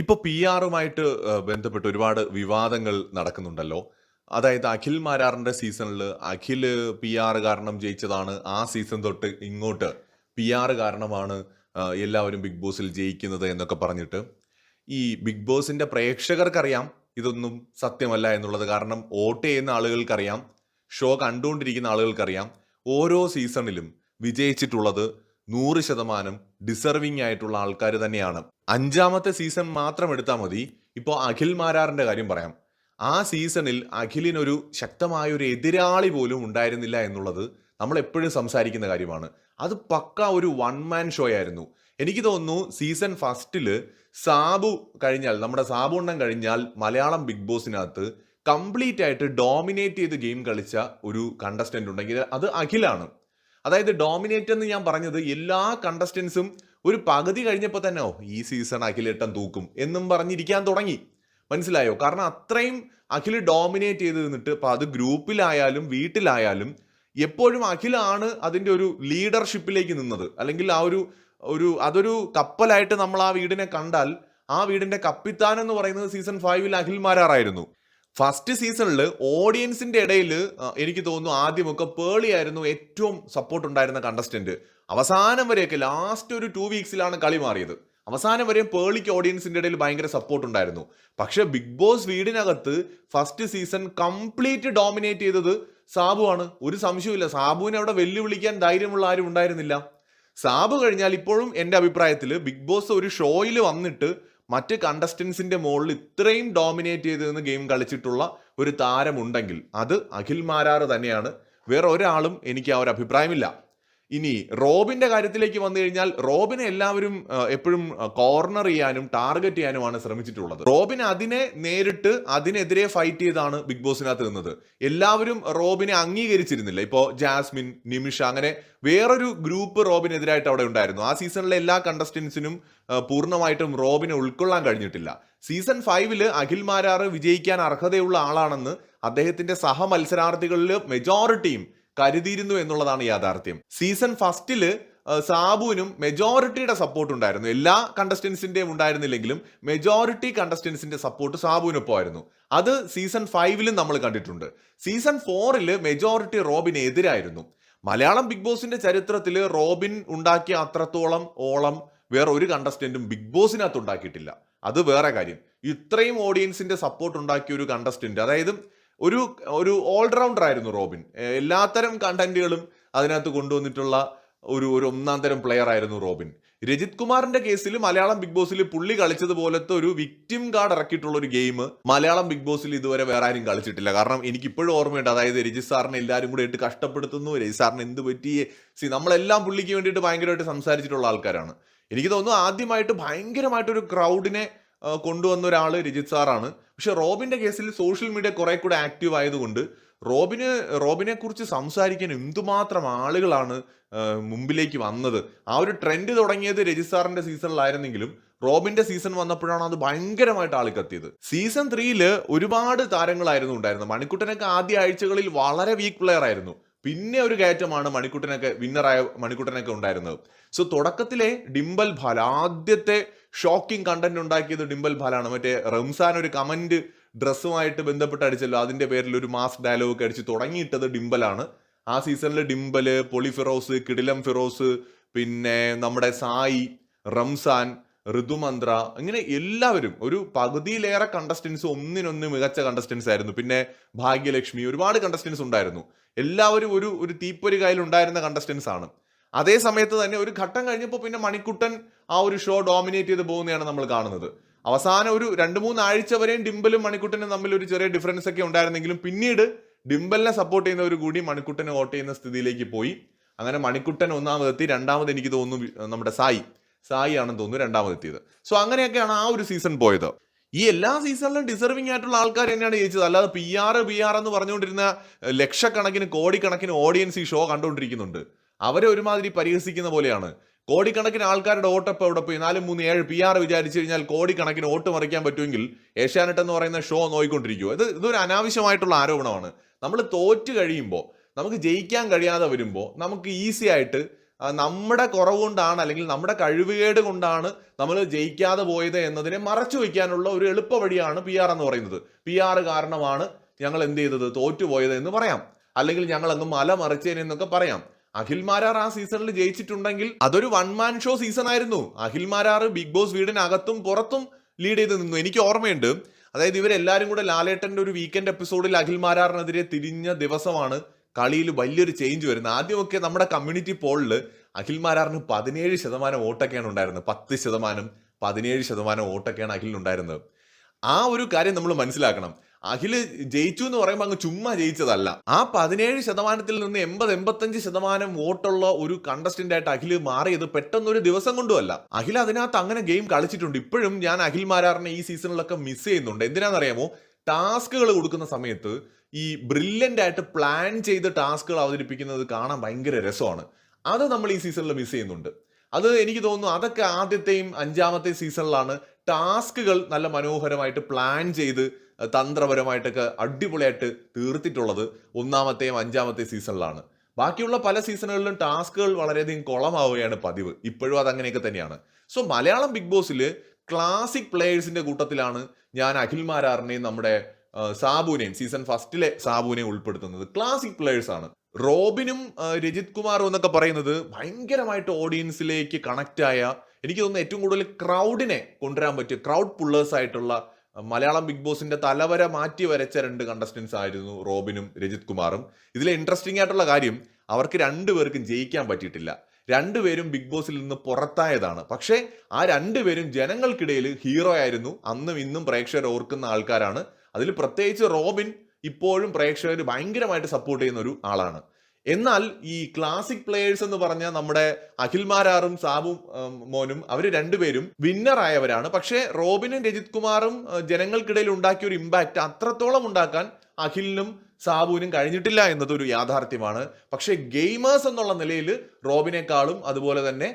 ഇപ്പൊ പി ആറുമായിട്ട് ബന്ധപ്പെട്ട് ഒരുപാട് വിവാദങ്ങൾ നടക്കുന്നുണ്ടല്ലോ. അതായത് അഖിൽ മാരാറിന്റെ സീസണിൽ അഖിൽ പി ആർ കാരണം ജയിച്ചതാണ്. ആ സീസൺ തൊട്ട് ഇങ്ങോട്ട് പി ആർ കാരണമാണ് എല്ലാവരും ബിഗ് ബോസിൽ ജയിക്കുന്നത് എന്നൊക്കെ പറഞ്ഞിട്ട്. ഈ ബിഗ് ബോസിന്റെ പ്രേക്ഷകർക്കറിയാം ഇതൊന്നും സത്യമല്ല എന്നുള്ളത്. കാരണം വോട്ട് ചെയ്യുന്ന ആളുകൾക്കറിയാം ഷോ കണ്ടുകൊണ്ടിരിക്കുന്ന ആളുകൾക്കറിയാം. ഓരോ സീസണിലും വിജയിച്ചിട്ടുള്ളത് നൂറ് ശതമാനം ഡിസർവിംഗ് ആയിട്ടുള്ള ആൾക്കാർ തന്നെയാണ്. അഞ്ചാമത്തെ സീസൺ മാത്രം എടുത്താൽ മതി. ഇപ്പോൾ അഖിൽ മാരാറിന്റെ കാര്യം പറയാം. ആ സീസണിൽ അഖിലിനൊരു ശക്തമായ ഒരു എതിരാളി പോലും ഉണ്ടായിരുന്നില്ല എന്നുള്ളത് നമ്മൾ എപ്പോഴും സംസാരിക്കുന്ന കാര്യമാണ്. അത് പക്ക ഒരു വൺ മാൻ ഷോ ആയിരുന്നു. എനിക്ക് തോന്നുന്നു സീസൺ ഫസ്റ്റിൽ സാബു കഴിഞ്ഞാൽ നമ്മുടെ സാബു എണ്ണം കഴിഞ്ഞാൽ മലയാളം ബിഗ് ബോസിനകത്ത് കംപ്ലീറ്റ് ആയിട്ട് ഡോമിനേറ്റ് ചെയ്ത് ഗെയിം കളിച്ച ഒരു കണ്ടസ്റ്റന്റ് ഉണ്ടെങ്കിൽ അത് അഖിലാണ്. അതായത് ഡോമിനേറ്റ് എന്ന് ഞാൻ പറഞ്ഞത് എല്ലാ കണ്ടസ്റ്റൻസും ഒരു പകുതി കഴിഞ്ഞപ്പോൾ തന്നെ ഓ ഈ സീസൺ അഖിലേട്ടൻ തൂക്കും എന്നും പറഞ്ഞിരിക്കാൻ തുടങ്ങി. മനസ്സിലായോ? കാരണം അത്രയും അഖിൽ ഡോമിനേറ്റ് ചെയ്ത് നിന്നിട്ട് ഇപ്പം അത് ഗ്രൂപ്പിലായാലും വീട്ടിലായാലും എപ്പോഴും അഖിലാണ് അതിന്റെ ഒരു ലീഡർഷിപ്പിലേക്ക് നിന്നത്. അല്ലെങ്കിൽ ആ ഒരു ഒരു അതൊരു കപ്പലായിട്ട് നമ്മൾ ആ വീടിനെ കണ്ടാൽ ആ വീടിന്റെ കപ്പിത്താൻ എന്ന് പറയുന്നത് സീസൺ ഫൈവിൽ അഖിൽ മാരാറായിരുന്നു ഫസ്റ്റ് സീസണിൽ ഓഡിയൻസിന്റെ ഇടയിൽ എനിക്ക് തോന്നുന്നു ആദ്യമൊക്കെ പേളി ആയിരുന്നു ഏറ്റവും സപ്പോർട്ട് ഉണ്ടായിരുന്ന കണ്ടസ്റ്റന്റ് അവസാനം വരെയൊക്കെ ലാസ്റ്റ് ഒരു ടു വീക്സിലാണ് കളി മാറിയത്. അവസാനം വരെയും പേളിക്ക് ഓഡിയൻസിന്റെ ഇടയിൽ ഭയങ്കര സപ്പോർട്ട് ഉണ്ടായിരുന്നു. പക്ഷെ ബിഗ് ബോസ് വീടിനകത്ത് ഫസ്റ്റ് സീസൺ കംപ്ലീറ്റ് ഡോമിനേറ്റ് ചെയ്തത് സാബു ആണ്. ഒരു സംശയമില്ല സാബുവിനെ അവിടെ വെല്ലുവിളിക്കാൻ ധൈര്യമുള്ള ആരും ഉണ്ടായിരുന്നില്ല. സാബു കഴിഞ്ഞാൽ ഇപ്പോഴും എന്റെ അഭിപ്രായത്തിൽ ബിഗ് ബോസ് ഒരു ഷോയിൽ വന്നിട്ട് മറ്റ് കണ്ടസ്റ്റൻസിന്റെ മുകളിൽ ഇത്രയും ഡോമിനേറ്റ് ചെയ്ത് നിന്ന് ഗെയിം കളിച്ചിട്ടുള്ള ഒരു താരമുണ്ടെങ്കിൽ അത് അഖിൽ മാരാറ് തന്നെയാണ്. വേറെ ഒരാളും എനിക്ക് ആ ഒരു അഭിപ്രായമില്ല. ഇനി റോബിന്റെ കാര്യത്തിലേക്ക് വന്നു കഴിഞ്ഞാൽ റോബിനെ എല്ലാവരും എപ്പോഴും കോർണർ ചെയ്യാനും ടാർഗറ്റ് ചെയ്യാനുമാണ് ശ്രമിച്ചിട്ടുള്ളത്. റോബിൻ അതിനെ നേരിട്ട് അതിനെതിരെ ഫൈറ്റ് ചെയ്താണ് ബിഗ് ബോസിനകത്ത് നിന്നത്. എല്ലാവരും റോബിനെ അംഗീകരിച്ചിരുന്നില്ല. ഇപ്പോൾ ജാസ്മിൻ നിമിഷ അങ്ങനെ വേറൊരു ഗ്രൂപ്പ് റോബിനെതിരായിട്ട് അവിടെ ഉണ്ടായിരുന്നു. ആ സീസണിലെ എല്ലാ കണ്ടസ്റ്റൻസിനും പൂർണമായിട്ടും റോബിനെ ഉൾക്കൊള്ളാൻ കഴിഞ്ഞിട്ടില്ല. സീസൺ ഫൈവിൽ അഖിൽ മാരാറ് വിജയിക്കാൻ അർഹതയുള്ള ആളാണെന്ന് അദ്ദേഹത്തിന്റെ സഹമത്സരാർത്ഥികളിൽ മെജോറിറ്റിയും കരുതിയിരുന്നു എന്നുള്ളതാണ് യാഥാർത്ഥ്യം. സീസൺ ഫസ്റ്റിൽ സാബുവിനും മെജോറിറ്റിയുടെ സപ്പോർട്ട് ഉണ്ടായിരുന്നു. എല്ലാ കണ്ടസ്റ്റൻസിന്റെയും ഉണ്ടായിരുന്നില്ലെങ്കിലും മെജോറിറ്റി കണ്ടസ്റ്റൻസിന്റെ സപ്പോർട്ട് സാബുവിനൊപ്പമായിരുന്നു. അത് സീസൺ ഫൈവിലും നമ്മൾ കണ്ടിട്ടുണ്ട്. സീസൺ ഫോറിൽ മെജോറിറ്റി റോബിന് എതിരായിരുന്നു. മലയാളം ബിഗ് ബോസിന്റെ ചരിത്രത്തിൽ റോബിൻ ഉണ്ടാക്കിയ അത്രത്തോളം ഓളം വേറെ ഒരു കണ്ടസ്റ്റന്റും ബിഗ് ബോസിനകത്ത് ഉണ്ടാക്കിയിട്ടില്ല. അത് വേറെ കാര്യം. ഇത്രയും ഓഡിയൻസിന്റെ സപ്പോർട്ട് ഉണ്ടാക്കിയ ഒരു കണ്ടസ്റ്റന്റ് അതായത് ഒരു ഒരു ഓൾറൗണ്ടർ ആയിരുന്നു റോബിൻ. എല്ലാത്തരം കണ്ടന്റുകളും അതിനകത്ത് കൊണ്ടുവന്നിട്ടുള്ള ഒരു ഒരു ഒന്നാം തരം പ്ലെയർ ആയിരുന്നു റോബിൻ. രജിത് കുമാറിന്റെ കേസിൽ മലയാളം ബിഗ് ബോസിൽ പുള്ളി കളിച്ചതുപോലത്തെ ഒരു വിക്ടിം കാർഡ് ഇറക്കിയിട്ടുള്ള ഒരു ഗെയിം മലയാളം ബിഗ് ബോസിൽ ഇതുവരെ വേറെ ആരും കളിച്ചിട്ടില്ല. കാരണം എനിക്ക് ഇപ്പോഴും ഓർമ്മയുണ്ട് അതായത് രജിത് സാറിനെ എല്ലാവരും കൂടെ ഇട്ട് കഷ്ടപ്പെടുത്തുന്നു രജിത് സാറിന് എന്ത് പറ്റിയേ സി നമ്മളെല്ലാം പുള്ളിക്ക് വേണ്ടിയിട്ട് ഭയങ്കരമായിട്ട് സംസാരിച്ചിട്ടുള്ള ആൾക്കാരാണ്. എനിക്ക് തോന്നുന്നു ആദ്യമായിട്ട് ഭയങ്കരമായിട്ടൊരു ക്രൗഡിനെ കൊണ്ടുവന്ന ഒരാൾ രജിത് സാറാണ്. പക്ഷെ റോബിന്റെ കേസിൽ സോഷ്യൽ മീഡിയ കുറെ കൂടെ ആക്റ്റീവ് ആയതുകൊണ്ട് റോബിന് റോബിനെ കുറിച്ച് സംസാരിക്കാൻ എന്തുമാത്രം ആളുകളാണ് മുമ്പിലേക്ക് വന്നത്? ആ ഒരു ട്രെൻഡ് തുടങ്ങിയത് രജിത് സാറിന്റെ സീസണിലായിരുന്നെങ്കിലും റോബിന്റെ സീസൺ വന്നപ്പോഴാണ് അത് ഭയങ്കരമായിട്ട് ആൾ കത്തിയത് സീസൺ ത്രീയിൽ ഒരുപാട് താരങ്ങളായിരുന്നു ഉണ്ടായിരുന്നത്. മണിക്കുട്ടനൊക്കെ ആദ്യ ആഴ്ചകളിൽ വളരെ വീക്ക് പ്ലെയർ ആയിരുന്നു. പിന്നെ ഒരു കയറ്റമാണ് മണിക്കുട്ടനൊക്കെ വിന്നറായ മണിക്കുട്ടനൊക്കെ ഉണ്ടായിരുന്നത്. സോ തുടക്കത്തിലെ ഡിംബൽ ഭാൽ ആദ്യത്തെ ഷോക്കിംഗ് കണ്ടന്റ് ഉണ്ടാക്കിയത് ഡിംബൽ ഫാലാണ് മറ്റേ റംസാൻ ഒരു കമന്റ് ഡ്രസ്സുമായിട്ട് ബന്ധപ്പെട്ട് അടിച്ചല്ലോ. അതിന്റെ പേരിൽ ഒരു മാസ് ഡയലോഗ് ഒക്കെ അടിച്ച് തുടങ്ങിയിട്ടത് ഡിംബലാണ് ആ സീസണിൽ ഡിംബൽ പൊളി ഫിറോസ് കിടിലം ഫിറോസ് പിന്നെ നമ്മുടെ സായി റംസാൻ ഋതുമന്ത്ര ഇങ്ങനെ എല്ലാവരും ഒരു പകുതിയിലേറെ കണ്ടസ്റ്റൻസ് ഒന്നിനൊന്ന് മികച്ച കണ്ടസ്റ്റൻസ് ആയിരുന്നു. പിന്നെ ഭാഗ്യലക്ഷ്മി ഒരുപാട് കണ്ടസ്റ്റൻസ് ഉണ്ടായിരുന്നു. എല്ലാവരും ഒരു ഒരു തീപ്പൊരി കയ്യിൽ ഉണ്ടായിരുന്ന കണ്ടസ്റ്റൻസ് ആണ്. അതേ സമയത്ത് തന്നെ ഒരു ഘട്ടം കഴിഞ്ഞപ്പോൾ പിന്നെ മണിക്കുട്ടൻ ആ ഒരു ഷോ ഡോമിനേറ്റ് ചെയ്ത് പോകുന്നതാണ് നമ്മൾ കാണുന്നത്. അവസാനം ഒരു രണ്ട് മൂന്ന് ആഴ്ച വരെയും ഡിംബലും മണിക്കുട്ടനും തമ്മിൽ ഒരു ചെറിയ ഡിഫറൻസ് ഒക്കെ ഉണ്ടായിരുന്നെങ്കിലും പിന്നീട് ഡിംബലിനെ സപ്പോർട്ട് ചെയ്യുന്നവർ കൂടി മണിക്കുട്ടനെ വോട്ട് ചെയ്യുന്ന സ്ഥിതിയിലേക്ക് പോയി. അങ്ങനെ മണിക്കുട്ടൻ ഒന്നാമതെത്തി രണ്ടാമത് എനിക്ക് തോന്നുന്നു നമ്മുടെ സായി. സായി ആണെന്ന് തോന്നുന്നു രണ്ടാമതെത്തിയത്. സോ അങ്ങനെയൊക്കെയാണ് ആ ഒരു സീസൺ പോയത്. ഈ എല്ലാ സീസണിലും ഡിസർവിംഗ് ആയിട്ടുള്ള ആൾക്കാർ തന്നെയാണ് ജയിച്ചത്. അല്ലാതെ പി ആർ ബി ആർ എന്ന് പറഞ്ഞുകൊണ്ടിരുന്ന ലക്ഷക്കണക്കിന് കോടിക്കണക്കിന് ഓഡിയൻസ് ഈ ഷോ കണ്ടുകൊണ്ടിരിക്കുന്നുണ്ട്. അവരെ ഒരുമാതിരി പരിഹസിക്കുന്ന പോലെയാണ്. കോടിക്കണക്കിന് ആൾക്കാരുടെ വോട്ടപ്പ് എവിടെ പോയി? നാലും മൂന്ന് ഏഴ് പി ആർ വിചാരിച്ചു കഴിഞ്ഞാൽ കോടിക്കണക്കിന് വോട്ട് മറിക്കാൻ പറ്റുമെങ്കിൽ ഏഷ്യാനെറ്റ് എന്ന് പറയുന്ന ഷോ നോയിക്കൊണ്ടിരിക്കുമോ ഇത് ഇതൊരു അനാവശ്യമായിട്ടുള്ള ആരോപണമാണ്. നമ്മൾ തോറ്റ് കഴിയുമ്പോൾ നമുക്ക് ജയിക്കാൻ കഴിയാതെ വരുമ്പോൾ നമുക്ക് ഈസി ആയിട്ട് നമ്മുടെ കുറവ് കൊണ്ടാണ് അല്ലെങ്കിൽ നമ്മുടെ കഴിവുകേട് കൊണ്ടാണ് നമ്മൾ ജയിക്കാതെ പോയത് എന്നതിനെ മറച്ചു വയ്ക്കാനുള്ള ഒരു എളുപ്പ വഴിയാണ് പി ആർ എന്ന് പറയുന്നത്. പി ആർ കാരണമാണ് ഞങ്ങൾ എന്ത് ചെയ്തത്? തോറ്റുപോയത് എന്ന് പറയാം. അല്ലെങ്കിൽ ഞങ്ങൾ അങ്ങ് മല മറിച്ചതിനെന്നൊക്കെ പറയാം. അഖിൽ മാരാർ ആ സീസണിൽ ജയിച്ചിട്ടുണ്ടെങ്കിൽ അതൊരു വൺ മാൻ ഷോ സീസൺ ആയിരുന്നു. അഖിൽ മാരാർ ബിഗ് ബോസ് വീടിനകത്തും പുറത്തും ലീഡ് ചെയ്ത് നിന്നു. എനിക്ക് ഓർമ്മയുണ്ട്. അതായത് ഇവരെല്ലാവരും കൂടെ ലാലേട്ടന്റെ ഒരു വീക്കെൻഡ് എപ്പിസോഡിൽ അഖിൽ മാരാറിനെതിരെ തിരിഞ്ഞ ദിവസമാണ് കളിയിൽ വലിയൊരു ചേഞ്ച് വരുന്നത്. ആദ്യമൊക്കെ നമ്മുടെ കമ്മ്യൂണിറ്റി പോളിൽ അഖിൽ മാരാറിന് പതിനേഴ് ശതമാനം വോട്ടൊക്കെയാണ് ഉണ്ടായിരുന്നത്. പത്ത് ശതമാനം പതിനേഴ് ശതമാനം വോട്ടൊക്കെയാണ് അഖിലിനുണ്ടായിരുന്നത്. ആ ഒരു കാര്യം നമ്മൾ മനസ്സിലാക്കണം. അഖിൽ ജയിച്ചു എന്ന് പറയുമ്പോൾ അങ്ങ് ചുമ്മാ ജയിച്ചതല്ല. ആ പതിനേഴ് ശതമാനത്തിൽ നിന്ന് എൺപത് എൺപത്തഞ്ച് ശതമാനം വോട്ടുള്ള ഒരു കണ്ടസ്റ്റന്റ് ആയിട്ട് അഖിൽ മാറിയത് പെട്ടെന്ന് ഒരു ദിവസം കൊണ്ടുമല്ല. അഖിൽ അതിനകത്ത് അങ്ങനെ ഗെയിം കളിച്ചിട്ടുണ്ട്. ഇപ്പോഴും ഞാൻ അഖിൽ മാരാറിനെ ഈ സീസണിലൊക്കെ മിസ് ചെയ്യുന്നുണ്ട്. എന്തിനാണെന്നറിയാമോ ടാസ്കുകൾ കൊടുക്കുന്ന സമയത്ത് ഈ ബ്രില്യന്റ് ആയിട്ട് പ്ലാൻ ചെയ്ത് ടാസ്കുകൾ അവതരിപ്പിക്കുന്നത് കാണാൻ ഭയങ്കര രസമാണ്. അത് നമ്മൾ ഈ സീസണിൽ മിസ് ചെയ്യുന്നുണ്ട്. അത് എനിക്ക് തോന്നുന്നു അതൊക്കെ ആദ്യത്തെയും അഞ്ചാമത്തെ സീസണിലാണ് ടാസ്കുകൾ നല്ല മനോഹരമായിട്ട് പ്ലാൻ ചെയ്ത് തന്ത്രപരമായിട്ടൊക്കെ അടിപൊളിയായിട്ട് തീർത്തിട്ടുള്ളത് ഒന്നാമത്തെയും അഞ്ചാമത്തെ സീസണിലാണ്. ബാക്കിയുള്ള പല സീസണുകളിലും ടാസ്കുകൾ വളരെയധികം കുളമാവുകയാണ് പതിവ്. ഇപ്പോഴും അതങ്ങനെയൊക്കെ തന്നെയാണ്. സോ മലയാളം ബിഗ് ബോസിൽ ക്ലാസിക് പ്ലേയേഴ്സിന്റെ കൂട്ടത്തിലാണ് ഞാൻ അഖിൽ മാരാറിനെയും നമ്മുടെ സാബുവിനെയും സീസൺ ഫസ്റ്റിലെ സാബുവിനെയും ഉൾപ്പെടുത്തുന്നത്. ക്ലാസിക് പ്ലേയേഴ്സ് ആണ്. റോബിനും രജിത് കുമാറും എന്നൊക്കെ പറയുന്നത് ഭയങ്കരമായിട്ട് ഓഡിയൻസിലേക്ക് കണക്റ്റ് ആയ എനിക്ക് തോന്നുന്നു ഏറ്റവും കൂടുതൽ ക്രൗഡിനെ കൊണ്ടുവരാൻ പറ്റിയ ക്രൗഡ് പുള്ളേഴ്സ് ആയിട്ടുള്ള മലയാളം ബിഗ് ബോസിന്റെ തലവരെ മാറ്റി വരച്ച രണ്ട് കണ്ടസ്റ്റൻസ് ആയിരുന്നു റോബിനും രജിത് കുമാറും. ഇതിലെ ഇൻട്രസ്റ്റിംഗ് ആയിട്ടുള്ള കാര്യം അവർക്ക് രണ്ടുപേർക്കും ജയിക്കാൻ പറ്റിയിട്ടില്ല. രണ്ടുപേരും ബിഗ് ബോസിൽ നിന്ന് പുറത്തായതാണ്. പക്ഷേ ആ രണ്ടുപേരും ജനങ്ങൾക്കിടയിൽ ഹീറോ ആയിരുന്നു. അന്നും ഇന്നും പ്രേക്ഷകർ ഓർക്കുന്ന ആൾക്കാരാണ്. അതിൽ പ്രത്യേകിച്ച് റോബിൻ ഇപ്പോഴും പ്രേക്ഷകർ ഭയങ്കരമായിട്ട് സപ്പോർട്ട് ചെയ്യുന്ന ഒരു ആളാണ്. എന്നാൽ ഈ ക്ലാസിക് പ്ലേയേഴ്സ് എന്ന് പറഞ്ഞ നമ്മുടെ അഖിൽമാരാറും സാബും മോനും അവർ രണ്ടുപേരും വിന്നർ ആയവരാണ്. പക്ഷേ റോബിനും രജിത് കുമാറും ജനങ്ങൾക്കിടയിൽ ഉണ്ടാക്കിയ ഒരു ഇമ്പാക്റ്റ് അത്രത്തോളം ഉണ്ടാക്കാൻ അഖിലിനും സാബുവിനും കഴിഞ്ഞിട്ടില്ല എന്നതൊരു യാഥാർത്ഥ്യമാണ്. പക്ഷേ ഗെയിമേഴ്സ് എന്നുള്ള നിലയിൽ റോബിനേക്കാളും അതുപോലെ തന്നെ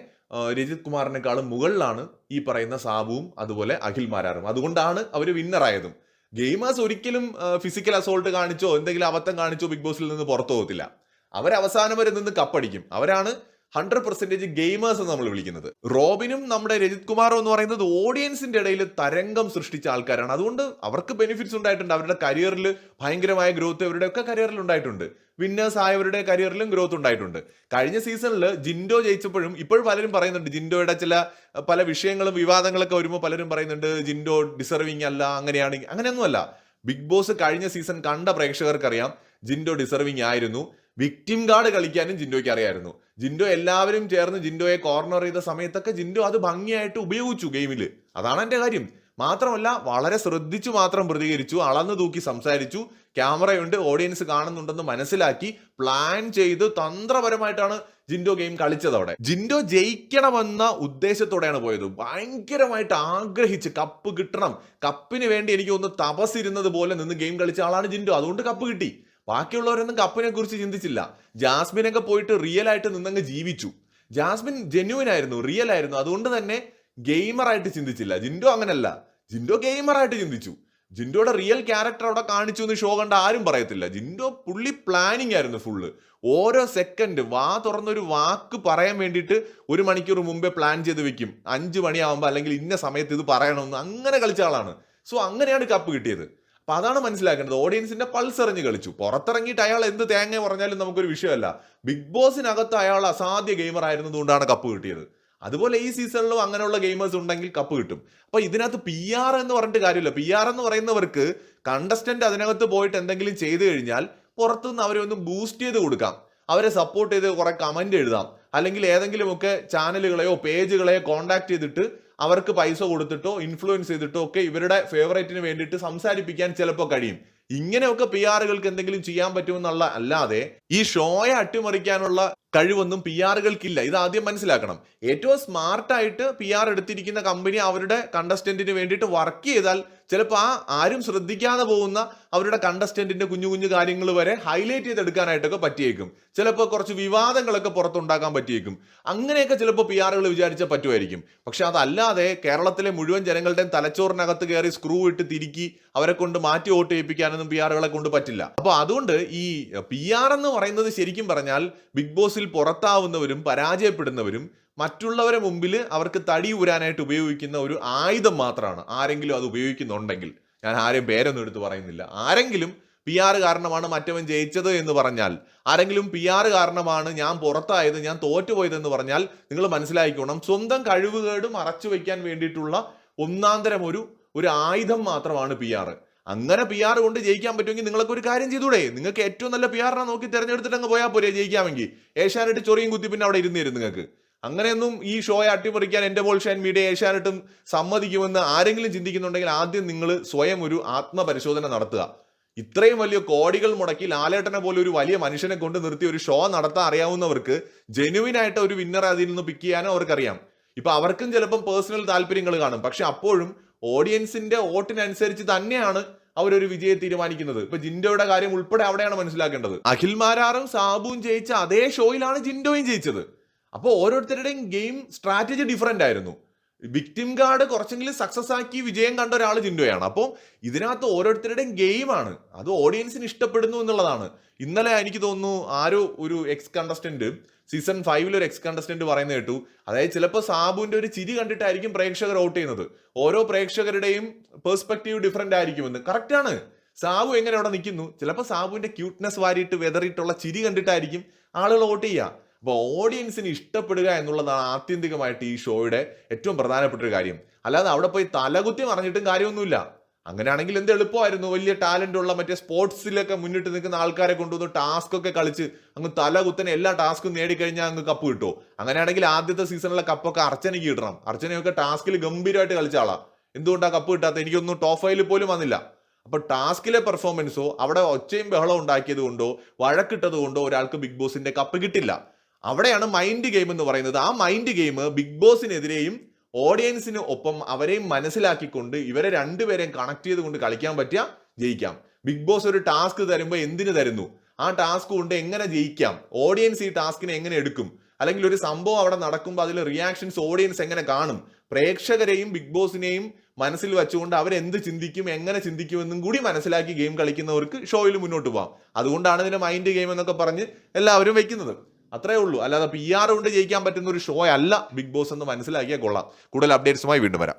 രജിത് കുമാറിനേക്കാളും മുകളിലാണ് ഈ പറയുന്ന സാബുവും അതുപോലെ അഖിൽമാരാറും. അതുകൊണ്ടാണ് അവർ വിന്നറായതും ഗെയിമേഴ്സ് ഒരിക്കലും ഫിസിക്കൽ അസോൾട്ട് കാണിച്ചോ എന്തെങ്കിലും അബദ്ധം കാണിച്ചോ ബിഗ് ബോസിൽ നിന്ന് പുറത്തു പോകത്തില്ല. അവസാനം വരെ നിന്ന് കപ്പടിക്കും. അവരാണ് ഹൺഡ്രഡ് പെർസെന്റേജ് ഗെയിമേഴ്സ് എന്ന് നമ്മൾ വിളിക്കുന്നത്. റോബിനും നമ്മുടെ രജിത് കുമാറും എന്ന് പറയുന്നത് ഓഡിയൻസിന്റെ ഇടയിൽ തരംഗം സൃഷ്ടിച്ച ആൾക്കാരാണ്. അതുകൊണ്ട് അവർക്ക് ബെനിഫിറ്റ്സ് ഉണ്ടായിട്ടുണ്ട്. അവരുടെ കരിയറിൽ ഭയങ്കരമായ ഗ്രോത്ത് അവരുടെയൊക്കെ കരിയറിൽ ഉണ്ടായിട്ടുണ്ട്. വിന്നേഴ്സ് ആയവരുടെ കരിയറിലും ഗ്രോത്ത് ഉണ്ടായിട്ടുണ്ട്. കഴിഞ്ഞ സീസണിൽ ജിൻഡോ ജയിച്ചപ്പോഴും ഇപ്പോഴും പലരും പറയുന്നുണ്ട്. ജിൻഡോയുടെ ചില പല വിഷയങ്ങളും വിവാദങ്ങളൊക്കെ വരുമ്പോൾ പലരും പറയുന്നുണ്ട് ജിൻഡോ ഡിസർവിങ് അല്ല അങ്ങനെയാണ് അങ്ങനെയൊന്നുമല്ല. ബിഗ് ബോസ് കഴിഞ്ഞ സീസൺ കണ്ട പ്രേക്ഷകർക്കറിയാം ജിൻഡോ ഡിസർവിങ് ആയിരുന്നു. വിക്ടിം കാർഡ് കളിക്കാനും ജിൻഡോയ്ക്ക് അറിയായിരുന്നു. ജിൻഡോ എല്ലാവരും ചേർന്ന് ജിൻഡോയെ കോർണർ ചെയ്ത സമയത്തൊക്കെ ജിൻഡോ അത് ഭംഗിയായിട്ട് ഉപയോഗിച്ചു ഗെയിമിൽ അതാണ് എന്റെ കാര്യം. മാത്രമല്ല വളരെ ശ്രദ്ധിച്ചു മാത്രം പ്രതികരിച്ചു അളന്നു തൂക്കി സംസാരിച്ചു ക്യാമറയുണ്ട് ഓഡിയൻസ് കാണുന്നുണ്ടെന്ന് മനസ്സിലാക്കി പ്ലാൻ ചെയ്ത് തന്ത്രപരമായിട്ടാണ് ജിൻഡോ ഗെയിം കളിച്ചത് അവിടെ. ജിൻഡോ ജയിക്കണമെന്ന ഉദ്ദേശത്തോടെയാണ് പോയത്. ഭയങ്കരമായിട്ട് ആഗ്രഹിച്ച് കപ്പ് കിട്ടണം. കപ്പിന് വേണ്ടി എനിക്ക് ഒന്ന് തപസിരുന്നത് പോലെ നിന്ന് ഗെയിം കളിച്ച ആളാണ് ജിൻഡോ. അതുകൊണ്ട് കപ്പ് കിട്ടി. ബാക്കിയുള്ളവരൊന്നും കപ്പിനെ കുറിച്ച് ചിന്തിച്ചില്ല. ജാസ്മിനൊക്കെ പോയിട്ട് റിയൽ ആയിട്ട് നിന്നങ്ങ് ജീവിച്ചു. ജാസ്മിൻ ജെന്യുവൻ ആയിരുന്നു റിയൽ ആയിരുന്നു. അതുകൊണ്ട് തന്നെ ഗെയിമറായിട്ട് ചിന്തിച്ചില്ല. ജിൻഡോ അങ്ങനല്ല. ജിൻഡോ ഗെയിമറായിട്ട് ചിന്തിച്ചു. ജിൻഡോയുടെ റിയൽ ക്യാരക്ടർ അവിടെ കാണിച്ചു എന്ന് ഷോ കണ്ട ആരും പറയത്തില്ല. ജിൻഡോ പുള്ളി പ്ലാനിങ് ആയിരുന്നു ഫുള്ള് ഓരോ സെക്കൻഡ് വാ തുറന്നൊരു വാക്ക് പറയാൻ വേണ്ടിയിട്ട് ഒരു മണിക്കൂർ മുമ്പേ പ്ലാൻ ചെയ്ത് വെക്കും. അഞ്ച് മണിയാവുമ്പോൾ അല്ലെങ്കിൽ ഇന്ന സമയത്ത് ഇത് പറയണമെന്ന്. അങ്ങനെ കളിച്ച ആളാണ്. സോ അങ്ങനെയാണ് കപ്പ് കിട്ടിയത്. അപ്പൊ അതാണ് മനസ്സിലാക്കേണ്ടത്. ഓഡിയൻസിന്റെ പൾസ് എറിഞ്ഞ് കളിച്ചു. പുറത്തിറങ്ങിയിട്ട് അയാൾ എന്ത് തേങ്ങ പറഞ്ഞാലും നമുക്കൊരു വിഷയമല്ല. ബിഗ് ബോസിനകത്ത് അയാൾ അസാധ്യ ഗെയിമർ ആയിരുന്നതുകൊണ്ടാണ് കപ്പ് കിട്ടിയത്. അതുപോലെ ഈ സീസണിലും അങ്ങനെയുള്ള ഗെയിമേഴ്സ് ഉണ്ടെങ്കിൽ കപ്പ് കിട്ടും. അപ്പൊ ഇതിനകത്ത് പി ആർ എന്ന് പറഞ്ഞിട്ട് കാര്യമില്ല. പി ആർ എന്ന് പറയുന്നവർക്ക് കണ്ടസ്റ്റന്റ് അതിനകത്ത് പോയിട്ട് എന്തെങ്കിലും ചെയ്തു കഴിഞ്ഞാൽ പുറത്തുനിന്ന് അവരെ ഒന്ന് ബൂസ്റ്റ് ചെയ്ത് കൊടുക്കാം. അവരെ സപ്പോർട്ട് ചെയ്ത് കുറെ കമന്റ് എഴുതാം. അല്ലെങ്കിൽ ഏതെങ്കിലുമൊക്കെ ചാനലുകളെയോ പേജുകളെയോ കോൺടാക്ട് ചെയ്തിട്ട് അവർക്ക് പൈസ കൊടുത്തിട്ടോ ഇൻഫ്ലുവൻസ് ചെയ്തിട്ടോ ഒക്കെ ഇവരുടെ ഫേവറേറ്റിന് വേണ്ടിയിട്ട് സംസാരിപ്പിക്കാൻ ചിലപ്പോൾ കഴിയും. ഇങ്ങനെയൊക്കെ പി ആറുകൾക്ക് എന്തെങ്കിലും ചെയ്യാൻ പറ്റുമെന്നുള്ള അല്ലാതെ ഈ ഷോയെ അട്ടിമറിക്കാനുള്ള കഴിവൊന്നും പി ആറുകൾക്കില്ല ഇത് ആദ്യം മനസ്സിലാക്കണം. ഏറ്റവും സ്മാർട്ടായിട്ട് പി ആർ എടുത്തിരിക്കുന്ന കമ്പനി അവരുടെ കണ്ടസ്റ്റന്റിന് വേണ്ടിയിട്ട് വർക്ക് ചെയ്താൽ ചിലപ്പോൾ ആ ആരും ശ്രദ്ധിക്കാതെ പോകുന്ന അവരുടെ കണ്ടസ്റ്റന്റിന്റെ കുഞ്ഞു കുഞ്ഞു കാര്യങ്ങൾ വരെ ഹൈലൈറ്റ് ചെയ്തെടുക്കാനായിട്ടൊക്കെ പറ്റിയേക്കും. ചിലപ്പോൾ കുറച്ച് വിവാദങ്ങളൊക്കെ പുറത്തുണ്ടാക്കാൻ പറ്റിയേക്കും. അങ്ങനെയൊക്കെ ചിലപ്പോൾ പി ആറുകൾ വിചാരിച്ചാൽ പറ്റുമായിരിക്കും. പക്ഷെ അതല്ലാതെ കേരളത്തിലെ മുഴുവൻ ജനങ്ങളുടെയും തലച്ചോറിനകത്ത് കയറി സ്ക്രൂ ഇട്ട് തിരുക്കി അവരെ കൊണ്ട് മാറ്റി വോട്ട് ചെയ്യിപ്പിക്കാനൊന്നും പി ആറുകളെ കൊണ്ട് പറ്റില്ല. അപ്പോൾ അതുകൊണ്ട് ഈ പി ആർ എന്ന് പറയുന്നത് ശരിക്കും പറഞ്ഞാൽ ബിഗ് ബോസിൽ ബോസിൽ പുറത്താവുന്നവരും പരാജയപ്പെടുന്നവരും മറ്റുള്ളവരെ മുമ്പിൽ അവർക്ക് തടി ഊരാനായിട്ട് ഉപയോഗിക്കുന്ന ഒരു ആയുധം മാത്രമാണ് ആരെങ്കിലും അത് ഉപയോഗിക്കുന്നുണ്ടെങ്കിൽ. ഞാൻ ആരെയും പേരൊന്നും എടുത്ത് പറയുന്നില്ല. ആരെങ്കിലും പി ആർ കാരണമാണ് മറ്റവൻ ജയിച്ചത് എന്ന് പറഞ്ഞാൽ ആരെങ്കിലും പി ആർ കാരണമാണ് ഞാൻ പുറത്തായത് ഞാൻ തോറ്റുപോയതെന്ന് പറഞ്ഞാൽ നിങ്ങൾ മനസ്സിലാക്കിക്കോണം സ്വന്തം കഴിവുകേട് മറച്ചു വയ്ക്കാൻ വേണ്ടിയിട്ടുള്ള ഒന്നാന്തരം ഒരു ഒരു ആയുധം മാത്രമാണ് പി ആർ അങ്ങനെ പി ആർ കൊണ്ട് ജയിക്കാൻ പറ്റുമെങ്കിൽ നിങ്ങൾക്ക് ഒരു കാര്യം ചെയ്തൂടെ. നിങ്ങൾക്ക് ഏറ്റവും നല്ല പി ആറിനെ നോക്കി തിരഞ്ഞെടുത്തിട്ട് അങ്ങ് പോയാൽ പോരെ ജയിക്കാമെങ്കിൽ. ഏഷ്യാനെറ്റ് ചൊറിയും കുത്തി പിന്നെ അവിടെ ഇരുന്നിരുന്നു നിങ്ങൾക്ക്. അങ്ങനെയൊന്നും ഈ ഷോയെ അട്ടിമറിക്കാൻ എന്റെ ബോൾഷാൻ മീഡിയ ഏഷ്യാനെട്ടും സമ്മതിക്കുമെന്ന് ആരെങ്കിലും ചിന്തിക്കുന്നുണ്ടെങ്കിൽ ആദ്യം നിങ്ങൾ സ്വയം ഒരു ആത്മപരിശോധന നടത്തുക. ഇത്രയും വലിയ കോടികൾ മുടക്കി ലാലേട്ടനെ പോലെ ഒരു വലിയ മനുഷ്യനെ കൊണ്ട് നിർത്തി ഒരു ഷോ നടത്താൻ അറിയാവുന്നവർക്ക് ജെനുവിൻ ആയിട്ട് ഒരു വിന്നർ അതിൽ നിന്ന് പിക്ക് ചെയ്യാനോ അവർക്കറിയാം. ഇപ്പൊ അവർക്കും ചിലപ്പം പേഴ്സണൽ താല്പര്യങ്ങൾ കാണും. പക്ഷെ അപ്പോഴും ഓഡിയൻസിന്റെ വോട്ടിനനുസരിച്ച് തന്നെയാണ് അവരൊരു വിജയം തീരുമാനിക്കുന്നത്. ഇപ്പൊ ജിൻഡോയുടെ കാര്യം ഉൾപ്പെടെ അവിടെയാണ് മനസ്സിലാക്കേണ്ടത്. അഖിൽ മാരാറും സാബുവും ജയിച്ച അതേ ഷോയിലാണ് ജിൻഡോയും ജയിച്ചത്. അപ്പോൾ ഓരോരുത്തരുടെയും ഗെയിം സ്ട്രാറ്റജി ഡിഫറെന്റ് ആയിരുന്നു. വിക്ടിം കാർഡ് കുറച്ചെങ്കിലും സക്സസ് ആക്കി വിജയം കണ്ട ഒരാൾ ജിൻഡോയാണ്. അപ്പോൾ ഇതിനകത്ത് ഓരോരുത്തരുടെയും ഗെയിമാണ് അത് ഓഡിയൻസിന് ഇഷ്ടപ്പെടുന്നു എന്നുള്ളതാണ്. ഇന്നലെ എനിക്ക് തോന്നുന്നു ആരോ ഒരു എക്സ് കണ്ടസ്റ്റന്റ് സീസൺ ഫൈവിൽ ഒരു എക്സ് കണ്ടസ്റ്റന്റ് പറയുന്നത് കേട്ടു. അതായത് ചിലപ്പോൾ സാബുവിന്റെ ഒരു ചിരി കണ്ടിട്ടായിരിക്കും പ്രേക്ഷകർ വോട്ട് ചെയ്യുന്നത്. ഓരോ പ്രേക്ഷകരുടെയും പെർസ്പെക്റ്റീവ് ഡിഫറെന്റ് ആയിരിക്കുമെന്ന്. കറക്റ്റ് ആണ്. സാബു എങ്ങനെ അവിടെ നിൽക്കുന്നു? ചിലപ്പോൾ സാബുവിന്റെ ക്യൂട്ട്നെസ് വാരിയിട്ട് വെതറിയിട്ടുള്ള ചിരി കണ്ടിട്ടായിരിക്കും ആളുകൾ വോട്ട് ചെയ്യുക. അപ്പോൾ ഓഡിയൻസിന് ഇഷ്ടപ്പെടുക എന്നുള്ളതാണ് ആത്യന്തികമായിട്ട് ഈ ഷോയുടെ ഏറ്റവും പ്രധാനപ്പെട്ട ഒരു കാര്യം. അല്ലാതെ അവിടെ പോയി തലകുത്തി മറിഞ്ഞിട്ടും കാര്യമൊന്നുമില്ല. അങ്ങനെയാണെങ്കിൽ എന്ത് എളുപ്പമായിരുന്നു? വലിയ ടാലന്റ് ഉള്ള മറ്റേ സ്പോർട്സിലൊക്കെ മുന്നിട്ട് നിൽക്കുന്ന ആൾക്കാരെ കൊണ്ടുവന്ന് ടാസ്ക് ഒക്കെ കളിച്ച് അങ്ങ് തല കുത്തനെ എല്ലാ ടാസ്കും നേടിക്കഴിഞ്ഞാൽ അങ്ങ് കപ്പ് കിട്ടുമോ അങ്ങനെയാണെങ്കിൽ ആദ്യത്തെ സീസണിലെ കപ്പൊക്കെ അർച്ചനയ്ക്ക് കിട്ടണം അർച്ചനയൊക്കെ ടാസ്കിൽ ഗംഭീരമായിട്ട് കളിച്ച ആളാ. എന്തുകൊണ്ടാണ് കപ്പ് കിട്ടാത്ത എനിക്കൊന്നും ടോപ്പ് പോലും വന്നില്ല. അപ്പൊ ടാസ്കിലെ പെർഫോമൻസോ അവിടെ ഒച്ചയും ബഹളം ഉണ്ടാക്കിയത് കൊണ്ടോ വഴക്കിട്ടത് കൊണ്ടോ ഒരാൾക്ക് ബിഗ് ബോസിന്റെ കപ്പ് കിട്ടില്ല. അവിടെയാണ് മൈൻഡ് ഗെയിം എന്ന് പറയുന്നത്. ആ മൈൻഡ് ഗെയിം ബിഗ് ബോസിനെതിരെയും ഓഡിയൻസിന് ഒപ്പം അവരെയും മനസ്സിലാക്കിക്കൊണ്ട് ഇവരെ രണ്ടുപേരെയും കണക്ട് ചെയ്തുകൊണ്ട് കളിക്കാൻ പറ്റിയ ജയിക്കാം. ബിഗ് ബോസ് ഒരു ടാസ്ക് തരുമ്പോൾ എന്തിനു തരുന്നു? ആ ടാസ്ക് കൊണ്ട് എങ്ങനെ ജയിക്കാം? ഓഡിയൻസ് ഈ ടാസ്കിനെ എങ്ങനെ എടുക്കും? അല്ലെങ്കിൽ ഒരു സംഭവം അവിടെ നടക്കുമ്പോൾ അതിൽ റിയാക്ഷൻസ് ഓഡിയൻസ് എങ്ങനെ കാണും? പ്രേക്ഷകരെയും ബിഗ് ബോസിനെയും മനസ്സിൽ വെച്ചുകൊണ്ട് അവരെന്ത് ചിന്തിക്കും എങ്ങനെ ചിന്തിക്കുമെന്നും കൂടി മനസ്സിലാക്കി ഗെയിം കളിക്കുന്നവർക്ക് ഷോയിൽ മുന്നോട്ട് പോകാം അതുകൊണ്ടാണ് ഇതിനെ മൈൻഡ് ഗെയിം എന്നൊക്കെ പറഞ്ഞ് എല്ലാവരും വെക്കുന്നത്. അത്രേ ഉള്ളൂ. അല്ലാതെ പി ആർ കൊണ്ട് ജയിക്കാൻ പറ്റുന്ന ഒരു ഷോ അല്ല ബിഗ് ബോസ് എന്ന് മനസ്സിലാക്കിയാൽ കൊള്ളാം. കൂടുതൽ അപ്ഡേറ്റ്സുമായി വീണ്ടും വരാം.